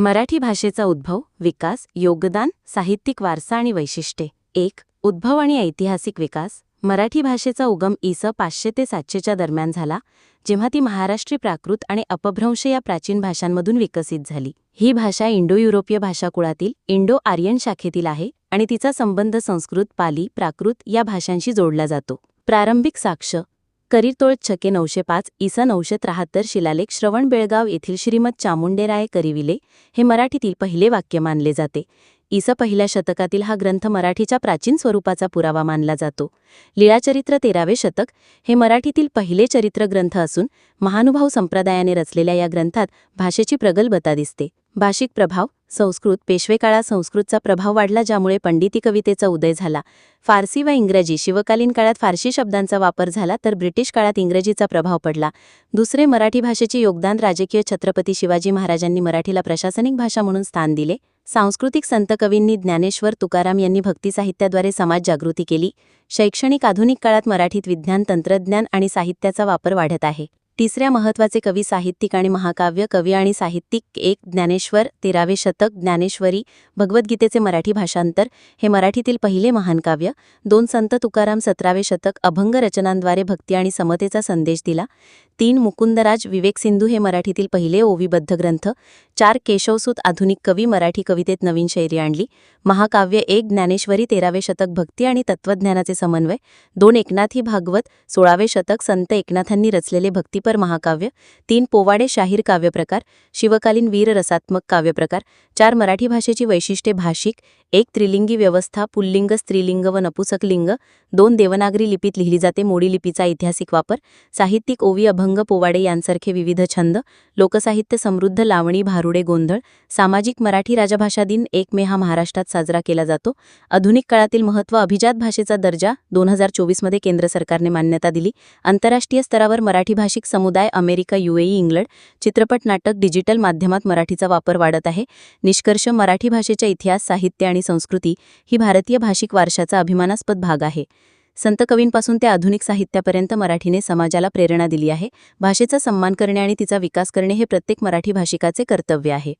मराठी भाषेचा उद्भव विकास योगदान साहित्यिक वारसा आणि वैशिष्ट्ये. एक उद्भव आणि ऐतिहासिक विकास. मराठी भाषेचा उगम इस पाचशे ते सातशेच्या दरम्यान झाला जेव्हा ती महाराष्ट्री प्राकृत आणि अपभ्रंश या प्राचीन भाषांमधून विकसित झाली. ही भाषा इंडो युरोपीय भाषाकुळातील इंडो आर्यन शाखेतील आहे आणि तिचा संबंध संस्कृत पाली प्राकृत या भाषांशी जोडला जातो. प्रारंभिक साक्ष करीतोळ छके नऊशे पाच इसा नऊशे त्र्याहत्तर शिलालेख श्रवण बेळगाव येथील श्रीमद चामुंडेराय करिविले हे मराठीतील पहिले वाक्य मानले जाते. इसा पहिल्या शतकातील हा ग्रंथ मराठीच्या प्राचीन स्वरूपाचा पुरावा मानला जातो. लीळाचरित्र तेरावे शतक हे मराठीतील पहिले चरित्र ग्रंथ असून महानुभाव संप्रदायाने रचलेल्या या ग्रंथात भाषेची प्रगल्भता दिसते. भाषिक प्रभाव संस्कृत पेशवेकाळात संस्कृतचा प्रभाव वाढला ज्यामुळे पंडिती कवितेचा उदय झाला. फारसी व इंग्रजी शिवकालीन काळात फारसी शब्दांचा वापर झाला तर ब्रिटिश काळात इंग्रजीचा प्रभाव पडला. दुसरे मराठी भाषेचे योगदान राजकीय छत्रपती शिवाजी महाराजांनी मराठीला प्रशासनिक भाषा म्हणून स्थान दिले. सांस्कृतिक संत कवींनी ज्ञानेश्वर तुकाराम यांनी भक्ती साहित्याद्वारे समाज जागृती केली. शैक्षणिक आधुनिक काळात मराठीत विज्ञान तंत्रज्ञान आणि साहित्याचा वापर वाढत आहे. तिसऱ्या महत्त्वाचे कवी साहित्यिक आणि महाकाव्य कवी आणि साहित्यिक एक ज्ञानेश्वर तेरावे शतक ज्ञानेश्वरी भगवद्गीतेचे मराठी भाषांतर हे मराठीतील पहिले महान काव्य. दोन संत तुकाराम सतरावे शतक अभंग रचनांद्वारे भक्ती आणि समतेचा संदेश दिला. तीन मुकुंदराज विवेक सिंधू हे मराठीतील पहिले ओवीबद्ध ग्रंथ. चार केशवसूत आधुनिक कवी मराठी कवितेत नवीन शैली आणली. महाकाव्य एक ज्ञानेश्वरी तेरावे शतक भक्ती आणि तत्त्वज्ञानाचे समन्वय. दोन एकनाथी भागवत. सोळावे शतक संत एकनाथांनी रचलेले भक्तिपर महाकाव्य. तीन पोवाडे शाहीर काव्यप्रकार. शिवकालीन वीर रसात्मक काव्यप्रकार. चार मराठी भाषेची वैशिष्ट्ये भाषिक. एक त्रिलिंगी व्यवस्था पुल्लिंग स्त्रीलिंग व नपुसक लिंग. दोन देवनागरी लिपीत लिहिली जाते मोडी लिपीचा ऐतिहासिक वापर. साहित्यिक ओवी अभंग पोवाडे यांसारखे विविध छंद. लोकसाहित्य समृद्ध लावणी भारू भारुडे गोंधळ सामाजिक मराठी राजभाषा दिन एक मे हा महाराष्ट्रात साजरा केला जातो. आधुनिक काळातील महत्त्व अभिजात भाषेचा दर्जा दोन हजार चोवीसमध्ये केंद्र सरकारने मान्यता दिली. आंतरराष्ट्रीय स्तरावर मराठी भाषिक समुदाय अमेरिका युएई इंग्लंड चित्रपट नाटक डिजिटल माध्यमात मराठीचा वापर वाढत आहे. निष्कर्ष मराठी भाषेच्या इतिहास साहित्य आणि संस्कृती ही भारतीय भाषिक वारशाचा अभिमानास्पद भाग आहे. संत कवींपासून ते आधुनिक साहित्यापर्यंत मराठीने समाजाला प्रेरणा दिली आहे. भाषेचा सन्मान करणे आणि तिचा विकास करणे हे प्रत्येक मराठी भाषिकाचे कर्तव्य आहे.